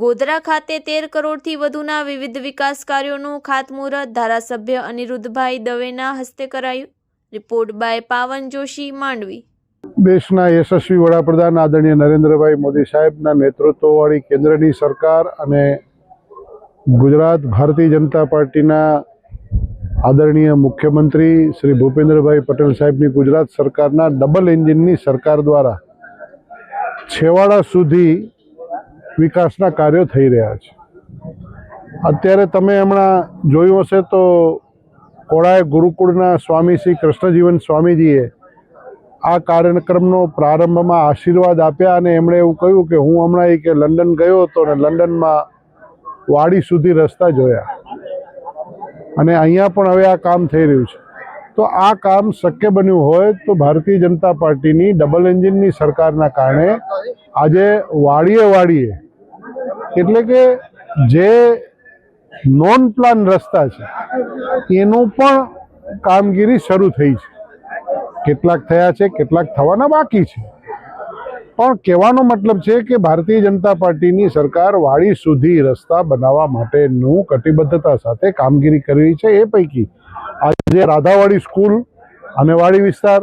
ગોધરા ખાતે તેર કરોડથી વધુના વિવિધ વિકાસ કાર્યોનું ખાતમુહૂર્ત ધારાસભ્ય અનિરુદ્ધભાઈ દવેના હસ્તે કરાયું. રિપોર્ટ બાય પાવન જોશી, માંડવી. દેશના યશસ્વી વડાપ્રધાન આદરણીય નરેન્દ્રભાઈ મોદી સાહેબના નેતૃત્વવાળી કેન્દ્રની સરકાર અને ગુજરાત ભારતીય જનતા પાર્ટીના આદરણીય મુખ્યમંત્રી શ્રી ભૂપેન્દ્રભાઈ પટેલ સાહેબની ગુજરાત સરકારના ડબલ એન્જિનની સરકાર દ્વારા છેવાડા સુધી વિકાસના કાર્યો થઈ રહ્યા છે. અત્યારે તમે હમણાં જોયું હશે તો કોળાએ ગુરુકુળના સ્વામી શ્રી કૃષ્ણજીવન સ્વામીજીએ આ કાર્યક્રમનો પ્રારંભમાં આશીર્વાદ આપ્યા અને એમણે એવું કહ્યું કે હું હમણાં એ કે લંડન ગયો હતો અને લંડનમાં વાડી સુધી રસ્તા જોયા. અને અહીંયા પણ હવે આ કામ થઈ રહ્યું છે. તો આ કામ શક્ય બન્યું હોય તો ભારતીય જનતા પાર્ટીની ડબલ એન્જિનની સરકારના કારણે આજે વાડીએ વાડીએ એટલે કે જે નોન પ્લાન રસ્તા છે, એનું પણ કામગીરી શરૂ થઈ છે. કેટલાક થયા છે, કેટલાક થવાના બાકી છે. પણ કહેવાનો મતલબ છે કે ભારતીય જનતા પાર્ટીની સરકાર વાડી સુધી રસ્તા બનાવવા માટેનું કટિબદ્ધતા સાથે કામગીરી કરી છે. એ પૈકી આજે રાધાવાડી સ્કૂલ અને વાડી વિસ્તાર,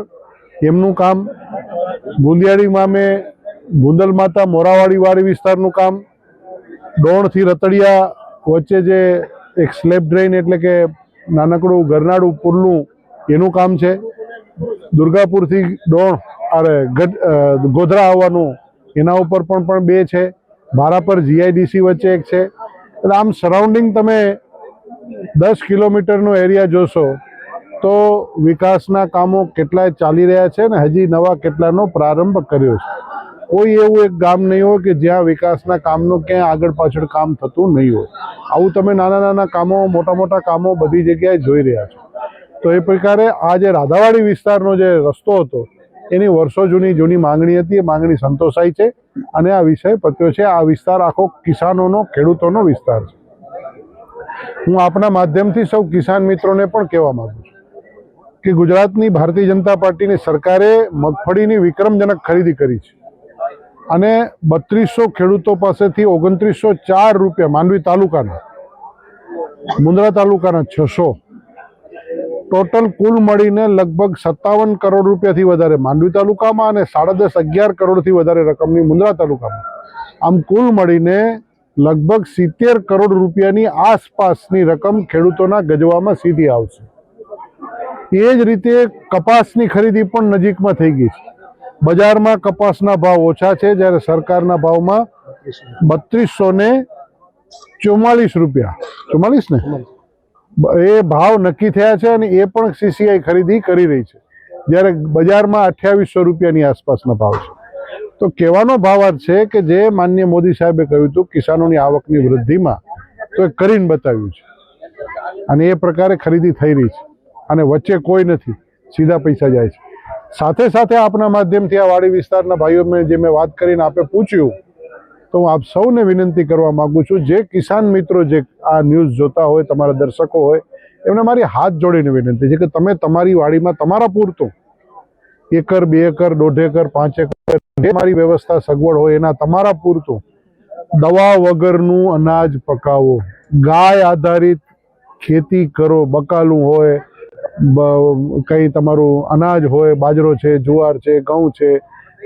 એમનું કામ ગુંદિયાળી મામે ગુંદલ માતા મોરાવાડી વાડી વિસ્તારનું કામ ડોણથી રતડિયા વચ્ચે જે એક સ્લેબ ડ્રેઇન એટલે કે નાનકડું ગરનાળું પુલનું એનું કામ છે. દુર્ગાપુરથી દોણ અરે ગોધરા આવવાનું એના ઉપર પણ પણ બે છે. ભારાપર જીઆઈડીસી વચ્ચે એક છે. એટલે આમ સરાઉન્ડિંગ તમે દસ કિલોમીટરનો એરિયા જોશો તો વિકાસના કામો કેટલાય ચાલી રહ્યા છે ને હજી નવા કેટલાનો પ્રારંભ કર્યો છે. કોઈ એવું એક ગામ નહીં હોય કે જ્યાં વિકાસના કામનું ક્યાંય આગળ પાછળ કામ થતું નહીં હોય. આવું તમે નાના નાના કામો, મોટા મોટા કામો બધી જગ્યાએ જોઈ રહ્યા છો. તો એ પ્રકારે આ જે રાધાવાડી વિસ્તારનો જે રસ્તો હતો, એની વર્ષો જૂની જૂની માંગણી હતી, એ માંગણી સંતોષાઈ છે અને આ વિષય પત્યો છે. આ વિસ્તાર આખો કિસાનોનો, ખેડૂતોનો વિસ્તાર છે. હું આપણા માધ્યમથી સૌ કિસાન મિત્રોને પણ કહેવા માગું છું કે ગુજરાતની ભારતીય જનતા પાર્ટીની સરકારે મગફળીની વિક્રમજનક ખરીદી કરી છે. અને બત્રીસો ખેડૂતો પાસેથી ઓગણત્રીસો ચાર રૂપિયા માંડવી તાલુકાના, મુંદ્રા તાલુકાના છસો. ટોટલ કુલ મળીને લગભગ સત્તાવન કરોડ રૂપિયાથી વધારે માંડવી તાલુકામાં અને સાડા દસ અગિયાર કરોડથી વધારે રકમની મુંદ્રા તાલુકામાં. આમ કુલ મળીને લગભગ સિત્તેર કરોડ રૂપિયાની આસપાસની રકમ ખેડૂતોના ગજવામાં સીધી આવશે. એ જ રીતે કપાસની ખરીદી પણ નજીકમાં થઈ ગઈ છે. બજારમાં કપાસના ભાવ ઓછા છે જ્યારે સરકારના ભાવમાં બત્રીસો ને ચુમ્માલીસ રૂપિયા. ચુમ્માલીસ ને? એ ભાવ નક્કી થયા છે અને એ પણ સીસીઆઈ ખરીદી કરી રહી છે. જ્યારે બજારમાં અઠ્યાવીસો રૂપિયાની આસપાસના ભાવ છે. તો કહેવાનો ભાવાર્થ છે કે જે માન્ય મોદી સાહેબે કહ્યું હતું, કિસાનોની આવકની વૃદ્ધિમાં તો એ કરીને બતાવ્યું છે. અને એ પ્રકારે ખરીદી થઈ રહી છે. અને વચ્ચે કોઈ નથી. સીધા પૈસા જાય છે. સાથે સાથે આપના માધ્યમથી આ વાડી વિસ્તારના ભાઈઓ મેં જે મેં વાત કરીને આપે પૂછ્યું, તો હું આપ સૌને વિનંતી કરવા માગું છું, જે કિસાન મિત્રો જે આ ન્યૂઝ જોતા હોય, તમારા દર્શકો હોય, એમને મારી હાથ જોડીને વિનંતી છે કે તમે તમારી વાડીમાં તમારા પૂરતું એકર, બે એકર, દોઢ એકર, પાંચ એકર, જે મારી વ્યવસ્થા સગવડ હોય, એના તમારા પૂરતું દવા વગરનું અનાજ પકાવો. ગાય આધારિત ખેતી કરો, બકાલું હોય કંઈ તમારું અનાજ હોય, બાજરો છે, જુવાર છે, ઘઉં છે,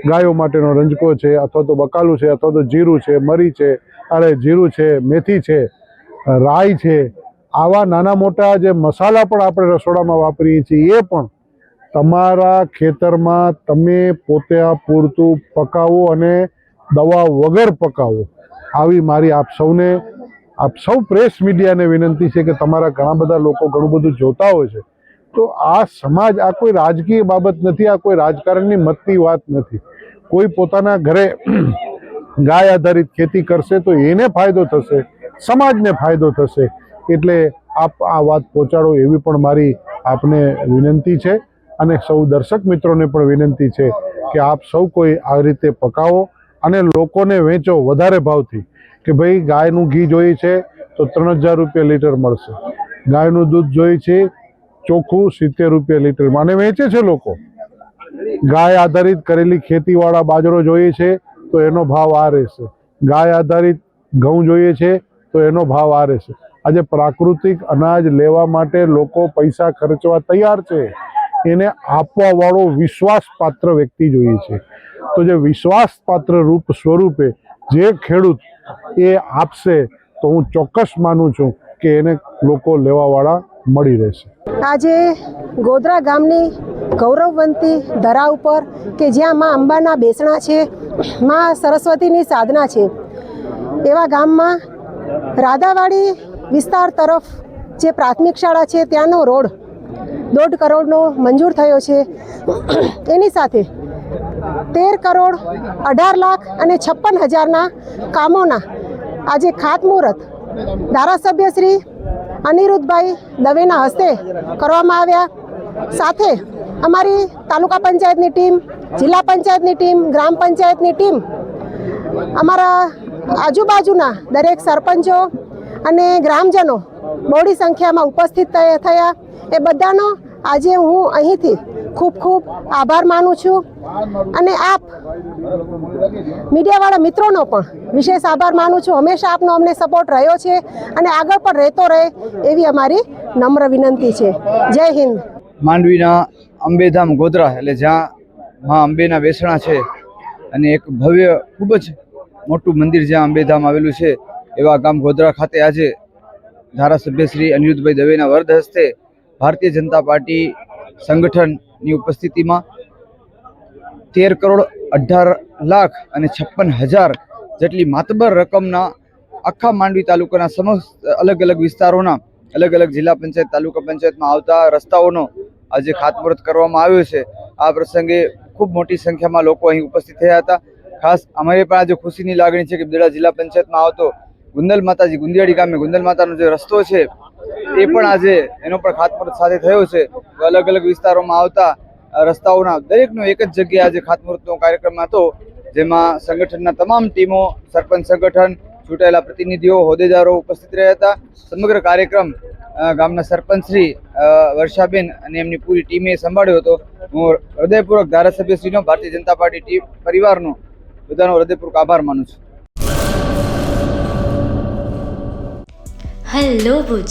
ગાયો માટેનો રંજકો છે, અથવા તો બકાલું છે, અથવા તો જીરું છે, મરી છે, અરે જીરું છે, મેથી છે, રાઈ છે, આવા નાના મોટા જે મસાલા પણ આપણે રસોડામાં વાપરીએ છીએ, એ પણ તમારા ખેતરમાં તમે પોતે પૂરતું પકાવો અને દવા વગર પકાવો. આવી મારી આપ સૌને, આપ સૌ પ્રેસ મીડિયાને વિનંતી છે કે તમારા ઘણા બધા લોકો ઘણું બધું જોતા હોય છે. તો આ સમાજ, આ કોઈ રાજકીય બાબત નથી, આ કોઈ રાજકારણની મતની વાત નથી. કોઈ પોતાના ઘરે ગાય આધારિત ખેતી કરશે તો એને ફાયદો થશે, સમાજને ફાયદો થશે. એટલે આપ આ વાત પહોંચાડો એવી પણ મારી આપને વિનંતી છે અને સૌ દર્શક મિત્રોને પણ વિનંતી છે કે આપ સૌ કોઈ આ રીતે પકાવો અને લોકોને વેચો વધારે ભાવથી કે ભાઈ ગાયનું ઘી જોઈએ છે તો ત્રણ હજાર રૂપિયા લીટર મળશે. ગાયનું દૂધ જોઈએ છે ચોખ્ખું સિત્તેર રૂપિયા લીટરમાં અને વેચે છે લોકો. ગાય આધારિત કરેલી ખેતીવાળા બાજરો જોઈએ છે, તો એનો ભાવ આ રહેશે. ગાય આધારિત ઘઉં જોઈએ છે, તો એનો ભાવ આ રહેશે. આજે પ્રાકૃતિક અનાજ લેવા માટે લોકો પૈસા ખર્ચવા તૈયાર છે. એને આપવાવાળો વિશ્વાસપાત્ર વ્યક્તિ જોઈએ છે. તો જે વિશ્વાસપાત્ર રૂપ સ્વરૂપે જે ખેડૂત એ આપશે, તો હું ચોક્કસ માનું છું કે એને લોકો લેવાવાળા મળી રહેશે. આજે ગોધરા ગામની ગૌરવવંતી ધરા ઉપર કે જ્યાં માં અંબાના બેસણા છે, માં સરસ્વતીની સાધના છે, એવા ગામમાં રાધાવાડી વિસ્તાર તરફ જે પ્રાથમિક શાળા છે, ત્યાંનો રોડ દોઢ કરોડનો મંજૂર થયો છે. એની સાથે તેર કરોડ અઢાર લાખ અને છપ્પન હજારના કામોના આજે ખાતમુહૂર્ત. ધારાસભ્ય શ્રી અનિરુદ્ધભાઈ દવેના હસ્તે કરવામાં આવ્યા. સાથે અમારી તાલુકા પંચાયતની ટીમ, જિલ્લા પંચાયતની ટીમ, ગ્રામ પંચાયતની ટીમ, અમારા આજુબાજુના દરેક સરપંચો અને ગ્રામજનો મોડી સંખ્યામાં ઉપસ્થિત થયા. એ બધાનો આજે હું અહીંથી ખૂબ ખૂબ આભાર માનું છું. અને આપ મીડિયાવાળા મિત્રોનો પણ વિશેષ આભાર માનું છું. હંમેશા આપનો અમને સપોર્ટ રહ્યો છે અને આગળ પણ રહેતો રહે એવી અમારી નમ્ર વિનંતી છે. જય હિન્દ. માંડવીના અંબેધામ ગોધરા એટલે જ્યાં મા અંબેના વેસણા છે અને એક ભવ્ય ખૂબ જ મોટું મંદિર જ્યાં અંબેધામ આવેલું છે એવા ગામ ગોધરા ખાતે આજે ધારાસભ્ય શ્રી અનિરુદ્ધભાઈ દવેના વરદ હસ્તે ભારતીય જનતા પાર્ટી સંગઠનની ઉપસ્થિતિમાં તેર કરોડ અઢાર લાખ અને છપ્પન હજાર જેટલી માતબર રકમના આખા માંડવી તાલુકાના સમસ્ત અલગ અલગ વિસ્તારોના, અલગ અલગ જિલ્લા પંચાયત, તાલુકા પંચાયતમાં આવતા રસ્તાઓનો આજે ખાતમુહૂર્ત કરવામાં આવ્યો છે. આ પ્રસંગે ખૂબ મોટી સંખ્યામાં લોકો અહીં ઉપસ્થિત થયા હતા. ખાસ અમારે પણ આજે ખુશીની લાગણી છે કે બિદડા જિલ્લા પંચાયતમાં આવતો ગુંદલ માતાજી ગુંદિયાળી ગામે ગુંદલ માતાનો જે રસ્તો છે એ પણ આજે એનો પણ ખાતમુહૂર્ત સાથે થયો છે. અલગ અલગ વિસ્તારોમાં આવતા રસ્તાઓના દરેકનો એક જ જગ્યાએ આજે ખાતમુહૂર્તનો કાર્યક્રમ હતો, જેમાં સંગઠનના તમામ ટીમો, સરપંચ સંગઠન, ચૂંટાયેલા પ્રતિનિધિઓ, હોદ્દેદારો ઉપસ્થિત રહ્યા હતા. સમગ્ર કાર્યક્રમ ગામના સરપંચ શ્રી વર્ષાબેન અને એમની પૂરી ટીમે સંભાળ્યો હતો. હું હૃદયપૂર્વક ધારાસભ્યશ્રીનો, ભારતીય જનતા પાર્ટી ટીમ પરિવારનો બધાનો હૃદયપૂર્વક આભાર માનું છું. હેલો ભુજ.